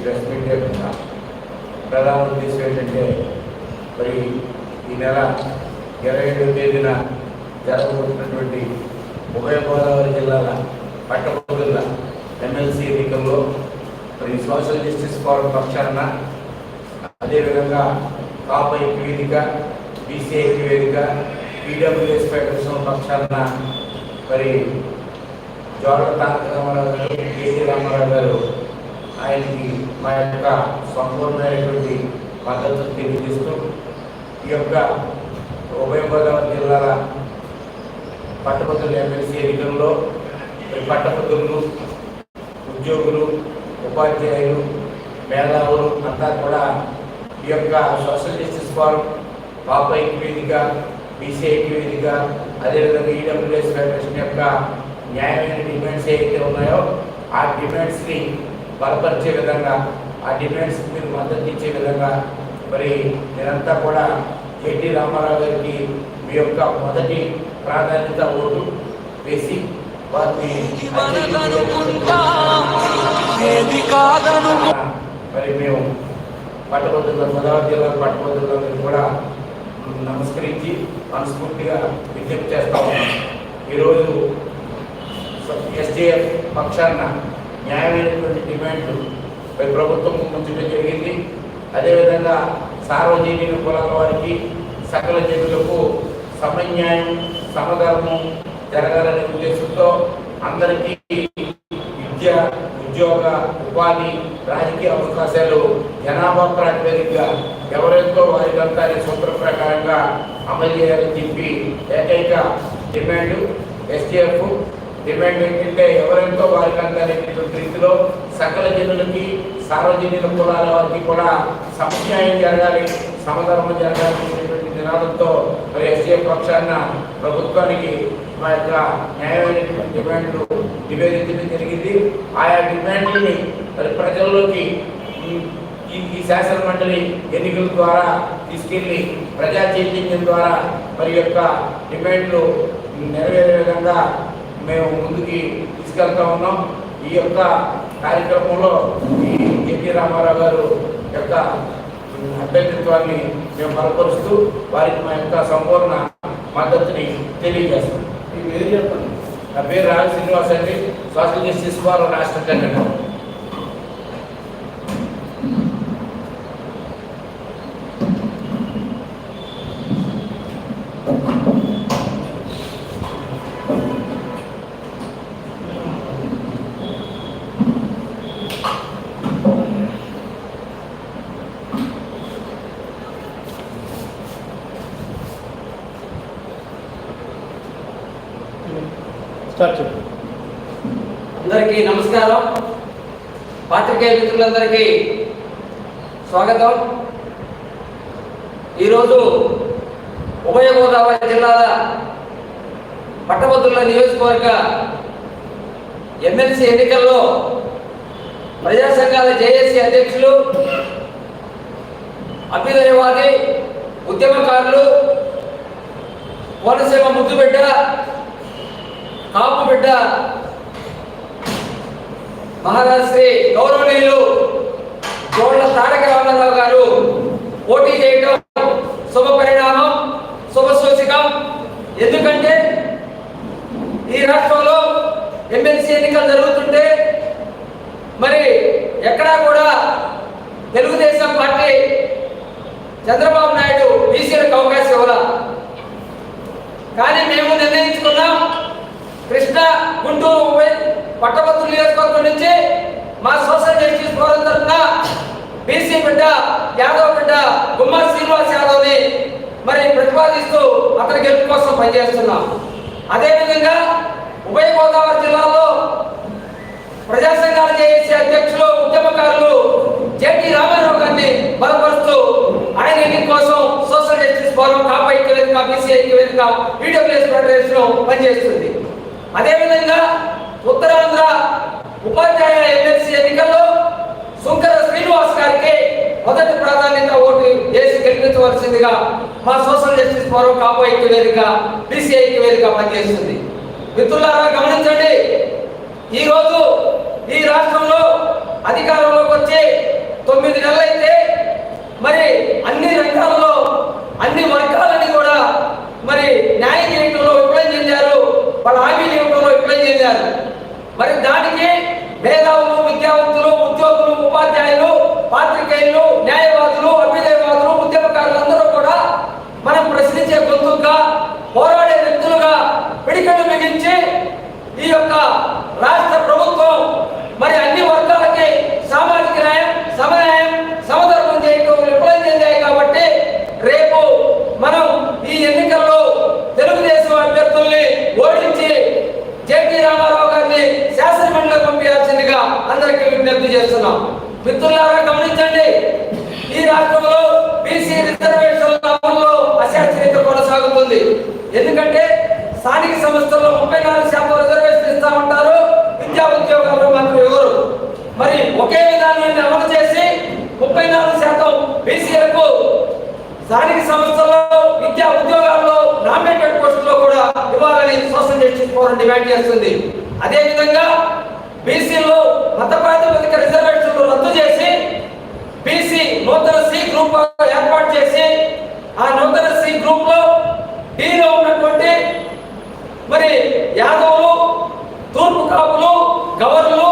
Press meet యొక్క ప్రధాన ఉద్దేశం ఏంటంటే మరి ఈ నెల ఇరవై ఏడవ తేదీన జరగబోతున్నటువంటి ఉభయ గోదావరి జిల్లాల పట్టభద్రుల ఎమ్మెల్సీ ఎన్నికల్లో మరి సోషల్ జస్టిస్ ఫోరం పక్షాన అదేవిధంగా కాపు ఐక్య వేదిక బీసీ ఐక్య వేదిక పీడబ్ల్యూఎస్ ఫెడరేషన్ పక్షాన మరి జోడ తారక రామారావు గారు రామారావు గారు ఆయనకి మా యొక్క సంపూర్ణమైనటువంటి మద్దతు తెలియజేస్తూ ఈ యొక్క ఉభయ గోదావరి జిల్లాల పట్టభద్రుల ఎమ్మెల్సీ ఎన్నికల్లో మరి పట్టభద్రులు ఉద్యోగులు ఉపాధ్యాయులు మేధావులు అంతా కూడా ఈ యొక్క సోషల్ జస్టిస్ ఫారం పాప వేదిక బీసీ వేదిక అదేవిధంగా ఈడబ్ల్యూఎస్ ఫెడరేషన్ యొక్క న్యాయమైన డిమాండ్స్ ఏవైతే ఉన్నాయో ఆ డిమాండ్స్ని బలపరిచే విధంగా ఆ డిమాండ్స్ మీరు మద్దతు ఇచ్చే విధంగా మరి నేనంతా కూడా ఎన్టీ రామారావు గారికి మీ యొక్క మొదటి ప్రాధాన్యత ఓటు వేసి వారిని మరి మేము పట్టభద్రుల గోదావరి జిల్లా పట్టభద్రులందరికీ కూడా నమస్కరించి మనస్ఫూర్తిగా విజ్ఞప్తి చేస్తా ఉన్నాం. ఈరోజు ఎస్డిఎఫ్ పక్షాన న్యాయమైనటువంటి డిమాండ్లు మరి ప్రభుత్వం ఉంచడం జరిగింది. అదేవిధంగా సార్వజనీన కులాల వారికి సకల జనులకు సమన్యాయం సమధర్మం జరగాలనే ఉద్దేశంతో అందరికీ విద్య ఉద్యోగ ఉపాధి రాజకీయ అవకాశాలు జనాభా ప్రాతిపదికగా ఎవరెంతో వారికంతా సూత్ర ప్రకారంగా అమలు చేయాలని చెప్పి ఏకైక డిమాండ్ ఎస్టీఎఫ్ డిమాండ్ ఏంటంటే ఎవరెంతో వారికి అందాలనేటువంటి రీతిలో సకల జనులకి సార్వజనిక కులాల వారికి కూడా సమన్యాయం జరగాలి సమధర్మం జరగాలి అనేటువంటి నినాదంతో మరి ఎస్ఏ పక్షాన ప్రభుత్వానికి మా యొక్క న్యాయమైనటువంటి డిమాండ్లు నివేదించడం జరిగింది. ఆయా డిమాండ్లని మరి ప్రజల్లోకి ఈ- ఈ ఈ శాసన మండలి ఎన్నికల ద్వారా తీసుకెళ్ళి ప్రజా చైతన్యం ద్వారా మరి యొక్క డిమాండ్లు నెరవేరే విధంగా మేము ముందుకి తీసుకెళ్తా ఉన్నాం. ఈ యొక్క కార్యక్రమంలో ఈ ఎన్టీ రామారావు గారు యొక్క అభ్యర్థిత్వాన్ని మేము బలపరుస్తూ వారికి మా యొక్క సంపూర్ణ మద్దతుని తెలియజేస్తాం నా పేరు రావి శ్రీనివాస్ అండి. సోషల్ జస్టిస్ ఫోరం రాష్ట్ర కన్వీనర్. సార్ చెప్పు. అందరికీ నమస్కారం. పాత్రికేయ మిత్రులందరికీ స్వాగతం. ఈరోజు ఉభయ గోదావరి జిల్లాల పట్టభద్రుల నియోజకవర్గ ఎమ్మెల్సీ ఎన్నికల్లో ప్రజా సంఘాల జేఏసీ అధ్యక్షులు అభ్యుదయవాది ఉద్యమకారులు కోనసీమ ముద్దుబిడ్డ కాపు బిడ్డ. మహారాజ్ గౌరవనీయులు జోళ్ళ తారక రామారావు గారు పోటీ చేయడం శుభ పరిణామం శుభ సూచకం. ఎందుకంటే ఈ రాష్ట్రంలో ఎమ్మెల్సీ ఎన్నికలు జరుగుతుంటే మరి ఎక్కడా కూడా తెలుగుదేశం పార్టీ చంద్రబాబు నాయుడు బీసీలకు అవకాశం ఇవ్వాల. కానీ మేము నిర్ణయించుకున్నాం కృష్ణ గుంటూరు ఉభయ నియోజకవర్గం నుంచి మా సోషల్ జస్టిస్ ఫోరం తరఫున బీసీ బిడ్డ యాదవ్ బిడ్డ గుమ్మా శ్రీనివాస్ యాదవ్ని మరి ప్రతిపాదిస్తూ అతని గెలుపు కోసం పనిచేస్తున్నాం. అదేవిధంగా ఉభయ గోదావరి జిల్లాలో ప్రజా సంఘాలు చేసే అధ్యక్షులు ఉద్యమకారులు జేటి రామారావు గారిని బలపరుస్తూ ఆయన ఎన్నిక కోసం సోషల్ జస్టిస్ ఫోరం కాపా ఐక్య వేదిక బీసీ ఐక్య వేదిక ఈడబ్ల్యూఎస్ ఫెడరేషన్ పనిచేస్తుంది. అదేవిధంగా ఉత్తరాంధ్ర ఉపాధ్యాయుల ఎమ్మెల్సీ ఎన్నికల్లో శుంకర శ్రీనివాస్ గారికి మొదటి ప్రాధాన్యత ఓటు వేసి గెలిపించవలసిందిగా మా సోషల్ జస్టిస్ ఫోరం కాపా ఐక్య వేదిక బీసీ ఐక్య వేదిక పనిచేస్తుంది. మిత్రులారా గమనించండి ఈరోజు ఈ రాష్ట్రంలో అధికారంలోకి వచ్చి తొమ్మిది నెలలైతే మరి అన్ని రంగాల్లో అన్ని వర్గాలని కూడా మరి న్యాయం చేయడంలో విఫలం చెందారు వాళ్ళ హామీలు ఇవ్వడంలో విఫలం చెందారు మరి దానికి మేధావులు విద్యావంతులు ఉద్యోగులు ఉపాధ్యాయులు పాత్రికేయులు న్యాయవాదులు అభ్యుదయవాదులు ఉద్యమకారులందరూ కూడా మనం ప్రశ్నించే గొంతుగా పోరాడే వ్యక్తులుగా పిడికలు మిగించి ఈ యొక్క రాష్ట్ర ప్రభుత్వం మరి అన్ని వర్గాలకి సామాజిక న్యాయం సమన్యాయం సమధర్మం చేయటం విఫలం చెందాయి కాబట్టి రేపు మనం ఈ ఎన్నికల్లో తెలుగుదేశం అభ్యర్థుల్ని ఓడించి జేపీ రామారావు గారిని శాసనమండలిలో పంపించాల్సిందిగా అందరికీ విజ్ఞప్తి చేస్తున్నాం. మిత్రులారా గమనించండి ఈ రాష్ట్రంలో బీసీ రిజర్వేషన్ల అమలులో అశాస్త్రీయత కొనసాగుతుంది. ఎందుకంటే స్థానిక సంస్థల్లో ముప్పై నాలుగు శాతం రిజర్వేషన్ ఇస్తామంటారు విద్యా ఉద్యోగాలు మాత్రం ఎవరు? మరి ఒకే విధానాన్ని అమలు చేసి ముప్పై నాలుగు శాతం బీసీలకు స్థానిక సంస్థల్లో విద్యా ఉద్యోగాల్లో నామినేటెడ్ పోస్టుల్లో కూడా ఇవ్వాలని సోషల్ జస్టిస్ ఫోరం డిమాండ్ చేస్తుంది. అదేవిధంగా బీసీలో మత ప్రాతిపదిక రిజర్వేషన్లు రద్దు చేసి బీసీ నూతన సి గ్రూప్ ఏర్పాటు చేసి ఆ నూతన సి గ్రూప్లో డీలో ఉన్నటువంటి మరి యాదవులు తూర్పు కాపులు గవర్నలు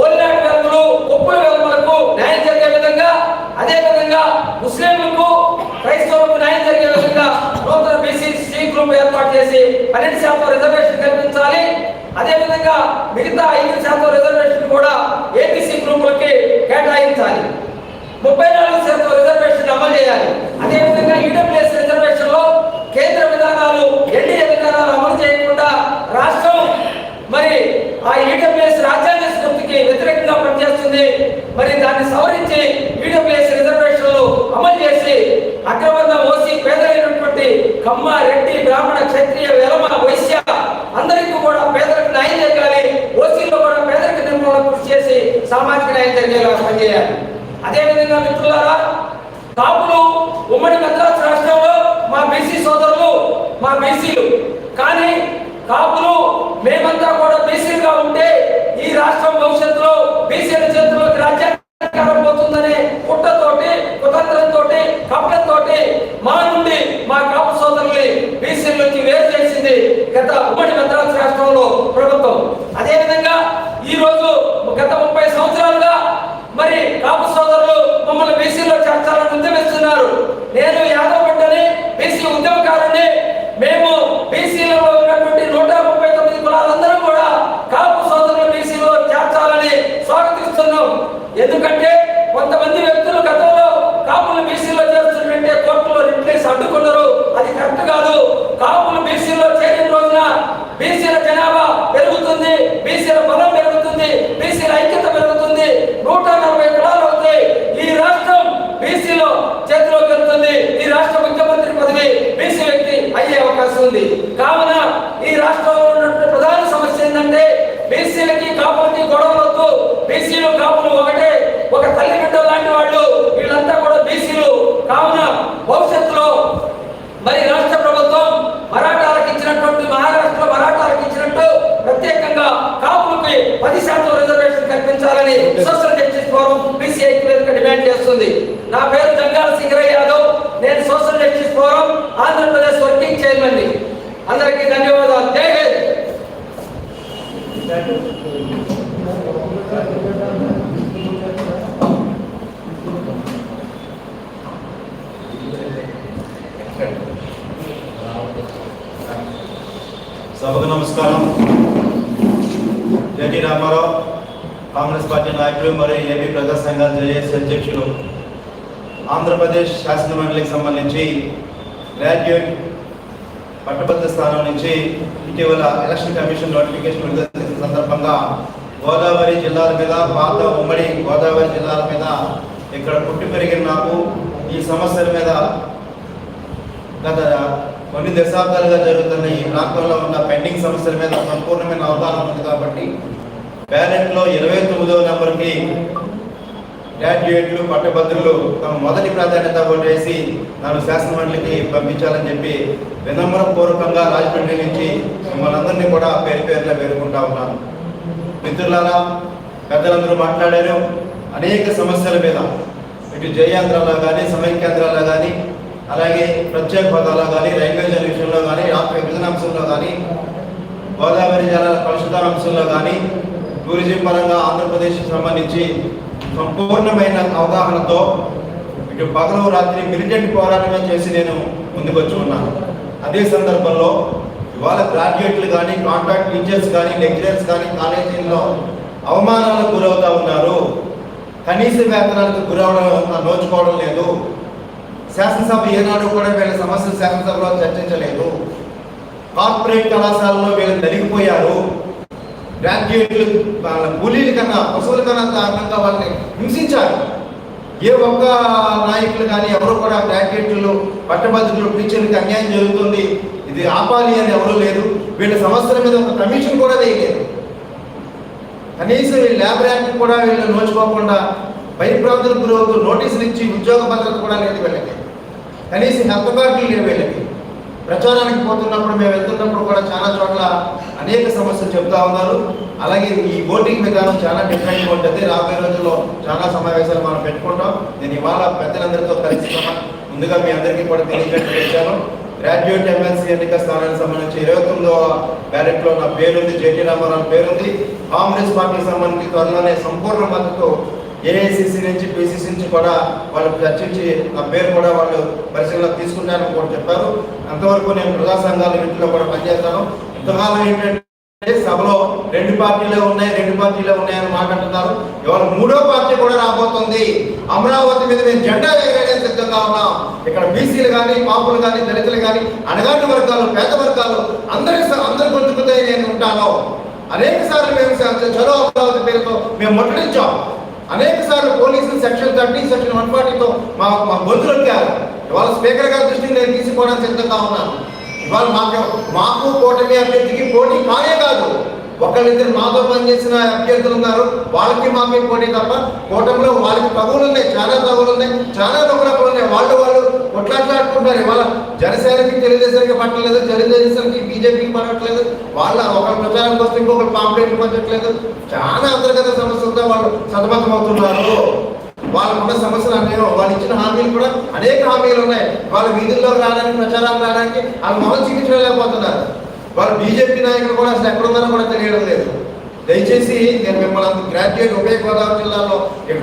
ఓలినాటి వెలములు కొప్పుల వెలములకు న్యాయం జరిగే విధంగా అదే విధంగా ముస్లింలకు క్రైస్తవులకు న్యాయం జరిగే విధంగా నూతన బీసీ సి గ్రూప్ ఏర్పాటు చేసి పన్నెండు శాతం రిజర్వేషన్ కల్పించాలి. అదే విధంగా మిగతా ఐదు శాతం రిజర్వేషన్ కూడా ఏబీసీ గ్రూపులకి కేటాయించాలి. ముప్పై నాలుగు శాతం రిజర్వేషన్ అమలు చేయాలి. అదే విధంగా ఈడబ్ల్యూఎస్ రిజర్వేషన్లో కేంద్ర విధానాలు ఎన్డీఏ విధానాలు అమలు చేయకుండా రాష్ట్రం మరి ఆ ఈడబ్ల్యూఎస్ రాజ్యాంగ స్ఫూర్తికి వ్యతిరేకంగా పనిచేస్తుంది. మరి దాన్ని సవరించి ఈడబ్ల్యూఎస్ రిజర్వేషన్లు అమలు చేసి అక్రమంగా ఓసీ పేదలైనటువంటి కమ్మ రెడ్డి బ్రాహ్మణ క్షత్రియ వెలమ వైశ్య అందరికీ కూడా పేదలకు న్యాయం జరగాలి. ఓసీలో కూడా పేదరిక నిర్మూలన కృషి చేసి సామాజిక న్యాయం జరిగేలా పనిచేయాలి. అదే విధంగా మిత్రులారా కాపులు ఉమ్మడి మద్రాసు రాష్ట్రంలో మా బీసీ సోదరులు మా బీసీలు. కానీ కాపులు మేమంతా కూడా బీసీలుగా ఉంటే ఈ రాష్ట్రం భవిష్యత్తులో బీసీల చేతుల్లోకి రాజ్యాంగం పోతుందనే కుట్రతోటి కుతంత్రంతో కపటంతో మా నుండి మా కాపు సోదరుల్ని బీసీల నుంచి వేరు చేసింది గత ఉమ్మడి మద్రాసు రాష్ట్రంలో ప్రభుత్వం. అదేవిధంగా విధంగా ఈ రోజు గత ముప్పై సంవత్సరాలుగా మరి కాపు సోదరులు మమ్మల్ని బీసీలో చేర్చాలని ఉద్యమిస్తున్నారు నేను యాదవ్ బిడ్డని బీసీ ఉద్యమకారుని మేము బీసీలలో ఉన్నటువంటి నూట ముప్పై తొమ్మిది కులాలందరూ కూడా కాపు సోదరులు బీసీలో చేర్చాలని స్వాగతిస్తున్నాం ఎందుకంటే కొంతమంది వ్యక్తులు గతంలో కాపులు బీసీలో చేరుతుంటే కోర్టులో రిప్లేస్ అడ్డుకున్నారు అది కరెక్ట్ కాదు కాపులు బీసీలో చేరిన రోజున బీసీల జనాభా పెరుగుతుంది బీసీల బలం పెరుగుతుంది బీసీల ఐక్యత పెరుగుతుంది నూట నలభై కులాలు అవుతాయి ఈ రాష్ట్రం బీసీలో చేతిలోకి వెళ్తుంది ఈ రాష్ట్ర ముఖ్యమంత్రి పదవి బీసీ వ్యక్తి అయ్యే అవకాశం ఉంది కావున ఈ రాష్ట్రంలో ఉన్నటువంటి ప్రధాన సమస్య ఏంటంటే బీసీలకి కాపులకి గొడవలు వద్దు బీసీలు కాపులు ఒకటే ఒక తల్లి బిడ్డ లాంటి వాళ్ళు వీళ్ళంతా కూడా బీసీలు కావున భవిష్యత్తులో మరి రాష్ట్ర ప్రభుత్వం మరాఠాలకు ఇచ్చినటువంటి మహారాష్ట్ర మరాఠాలకు ఇచ్చినట్టు ప్రత్యేకంగా కాపులకి పది శాతం రిజర్వేషన్ కల్పించాలని సోషల్ జస్టిస్ ఫోరం బీసీ ఐక్యవేదిక డిమాండ్ చేస్తుంది నా పేరు జంగాల సింగరయ్య యాదవ్ నేను social justice forum Andhra Pradesh working చైర్మన్ని అందరికీ ధన్యవాదాలు జై హింద్ సభకు నమస్కారం. జటి రామారావు కాంగ్రెస్ పార్టీ నాయకులు మరియు ఏపీ ప్రజా సంఘాల జేఏసీ అధ్యక్షులు. ఆంధ్రప్రదేశ్ శాసన మండలికి సంబంధించి గ్రాడ్యుయేట్ పట్టభద్ర స్థానం నుంచి ఇటీవల ఎలక్షన్ కమిషన్ నోటిఫికేషన్ విడుదల దినోత్సవం సందర్భంగా గోదావరి జిల్లాల మీద పాత ఉమ్మడి గోదావరి జిల్లాల మీద ఇక్కడ పుట్టి పెరిగిన నాకు ఈ సమస్యల మీద గత కొన్ని దశాబ్దాలుగా జరుగుతున్న ఈ ప్రాంతంలో ఉన్న పెండింగ్ సమస్యల మీద సంపూర్ణమైన అవగాహన ఉంది కాబట్టి బ్యాలెట్లో ఇరవై తొమ్మిదవ నెంబర్కి గ్రాడ్యుయేట్లు పట్టభద్రులు తమ మొదటి ప్రాధాన్యత ఓటేసి నన్ను శాసనమండలికి పంపించాలని చెప్పి వినమ్రపూర్వకంగా రాజమండ్రి నుంచి మిమ్మల్ని అందరినీ కూడా పేరు పేర్లు పేర్కొంటా ఉన్నాను. మిత్రులారా పెద్దలందరూ మాట్లాడారు. అనేక సమస్యల మీద ఇటు జయాంధ్రాలో కానీ సమైక్యాంధ్రాలో కానీ అలాగే ప్రత్యేక హోదాలో కానీ రైల్వే విషయంలో కానీ రాష్ట్ర విభజన అంశంలో కానీ గోదావరి జల కలుషిత అంశంలో కానీ టూరిజం పరంగా ఆంధ్రప్రదేశ్ సంబంధించి సంపూర్ణమైన అవగాహనతో ఇటు పగలు రాత్రి మిలిటెంట్ పోరాటమే చేసి నేను ముందుకొచ్చి ఉన్నాను. అదే సందర్భంలో ఇవాళ గ్రాడ్యుయేట్లు కానీ కాంట్రాక్ట్ టీచర్స్ కానీ లెక్చరర్స్ కానీ కాలేజీల్లో అవమానాలకు గురవుతూ ఉన్నారు. కనీస వేతనాలకు గురవడం నోచుకోవడం లేదు. శాసనసభ ఏనాడు కూడా వీళ్ళ సమస్యలు శాసనసభలో చర్చించలేదు. కార్పొరేట్ కళాశాలలో వీళ్ళు తరిగిపోయారు. గ్రాడ్యుయేట్లు వాళ్ళ కూలీల కన్నా పశువుల కన్నా దారుణంగా వాళ్ళని హింసించారు. ఏ ఒక్క నాయకులు కానీ ఎవరు కూడా గ్రాడ్యుయేట్లు పట్టభద్రులు టీచర్లకు అన్యాయం జరుగుతుంది. ఇది ఆపాలి అని ఎవరూ లేరు వీళ్ళ సమస్యల మీద ఒక కమిషన్ కూడా వేయలేదు. కనీసం ఈ ల్యాబ్ ర్యాంక్ కూడా వీళ్ళు నోచుకోకుండా భయప్రాంతులకు గురవుతూ నోటీసులు ఇచ్చి ఉద్యోగ భద్రత కూడా లేదు వీళ్ళకి. కనీసం హెల్త్ కార్డులు లేవు వీళ్ళకి. ప్రచారానికి పోతున్నప్పుడు మేము వెళ్తున్నప్పుడు కూడా చాలా చోట్ల అనేక సమస్యలు చెప్తా ఉన్నారు. అలాగే ఈ ఓటింగ్ విధానం చాలా డిఫరెంట్గా ఉంటుంది. రాబోయే రోజుల్లో చాలా సమావేశాలు మనం పెట్టుకుంటాం. నేను ఇవాళ పెద్దలందరితో కలిసి ముందుగా మీ అందరికీ కూడా తెలియజేయడం గ్రాడ్యుయేట్ ఎమ్మెల్సీ ఎన్నిక స్థానానికి సంబంధించి ఇరవై తొమ్మిదో బ్యాలెట్లో నా పేరుంది జేటీ రామారావు పేరుంది. కాంగ్రెస్ పార్టీకి సంబంధించి త్వరలోనే సంపూర్ణ మద్దతు ఏఐసిసి నుంచి పిసిసి నుంచి కూడా వాళ్ళు చర్చించి నా పేరు కూడా వాళ్ళు పరిశీలన తీసుకుంటారని కూడా చెప్పారు. అంతవరకు నేను ప్రజా సంఘాల ఇంట్లో కూడా పనిచేస్తాను. ఇంతకాలం ఏంటంటే సభలో రెండు పార్టీలే ఉన్నాయి రెండు పార్టీలే ఉన్నాయని మాట్లాడుతున్నారు. ఇవాళ మూడో పార్టీ కూడా రాబోతుంది. అమరావతి మీద మేము జెండా వేయడానికి సిద్ధంగా ఉన్నాం. ఇక్కడ బీసీలు కానీ పాపులు కానీ దళితులు కానీ అణగారిన వర్గాలు పేద వర్గాలు అందరికి స- అందరి గొంతుకుతాయి నేను ఉంటాను. అనేక సార్లు మేము స- చలో అమరావతి పేరుతో మేము ముట్టడించాం. అనేక సార్లు పోలీసులు సెక్షన్ థర్టీ సెక్షన్ వన్ ఫార్టీతో మా మా గొంతులు వచ్చారు ఇవాళ స్పీకర్ గారి దృష్టిని నేను తీసుకోవడానికి సిద్ధంగా ఉన్నాను. ఇవాళ మాకు మాకు కూటమి అభ్యర్థికి పోటీ కానే కాదు. ఒకళ్ళిద్దరు మాతో పనిచేసిన అభ్యర్థులు ఉన్నారు. వాళ్ళకి మాకే పోటీ తప్ప కూటమిలో వాళ్ళకి తగులు ఉన్నాయి చాలా తగులు ఉన్నాయి చాలా తగులకులు ఉన్నాయి. వాళ్ళు వాళ్ళు కొట్లాట్లాడుకుంటారు ఇవాళ జనసేనకి తెలుగుదేశానికి పట్టలేదు తెలుగుదేశానికి బీజేపీకి పడట్లేదు వాళ్ళ ఒకరి ప్రచారం కోసం ఇంకొకరు పాంప్లెట్లు పంచట్లేదు చాలా అంతర్గత సమస్యలతో వాళ్ళు సతమతమవుతున్నారు. వాళ్ళకున్న సమస్యలు అన్నీ వాళ్ళు ఇచ్చిన హామీలు కూడా అనేక హామీలు ఉన్నాయి. వాళ్ళ వీధుల్లోకి రావడానికి ప్రచారం రావడానికి వాళ్ళు మొహం చూపించలేకపోతున్నారు. వాళ్ళు బీజేపీ నాయకులు కూడా అసలు ఎక్కడున్నారో కూడా తెలియడం లేదు. దయచేసి నేను మిమ్మల్ని గ్రాడ్యుయేట్ ఉభయ గోదావరి జిల్లాలో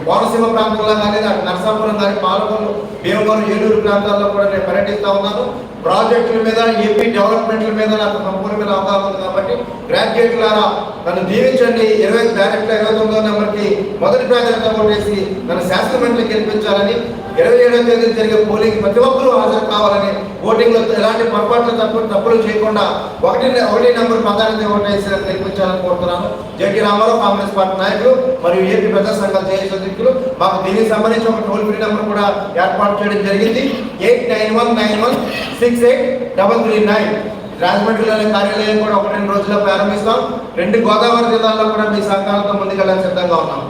కోనసీమ ప్రాంతంలో కానీ అటు నరసాపురం కానీ పాలకొల్లు భీమవరం ఏలూరు ప్రాంతాల్లో కూడా నేను పర్యటిస్తా ఉన్నాను. ప్రాజెక్టుల మీద ఏపీ డెవలప్మెంట్ల మీద నాకు సంపూర్ణమైన అవగాహన ఉంది. కాబట్టి గ్రాడ్యుయేట్లారా నన్ను దీవించండి. ఇరవై బ్యాలెట్ల ఇరవై తొమ్మిదో నెంబర్కి మొదటి ప్రాధాన్యత ఓటేసి నన్ను శాసనమండలి గెలిపించాలని ఇరవై ఏడవ తేదీ జరిగే పోలింగ్ ప్రతి ఒక్కరూ హాజరు కావాలని ఓటింగ్లో ఎలాంటి పొరపాట్లు తప్పు తప్పులు చేయకుండా ఒకటి ఒకటి నెంబర్ ప్రాధాన్యత ఓటేసి గెలిపించాలని కోరుతున్నాను. జేటీ రామారావు కాంగ్రెస్ పార్టీ నాయకులు మరియు ఏపీ ప్రజా సంఘాల జేఏసీ అధ్యక్షులు మాకు దీనికి సంబంధించి ఒక టోల్ ఫ్రీ నెంబర్ కూడా ఏర్పాటు చేయడం జరిగింది. Eight nine one nine one six eight double three nine. రాజమండ్రిలోని కార్యాలయం కూడా ఒక రెండు రోజుల్లో ప్రారంభిస్తాం. రెండు గోదావరి జిల్లాల్లో కూడా మీ సహకారంతో ముందుకెళ్ళాలని సిద్ధంగా ఉన్నాం.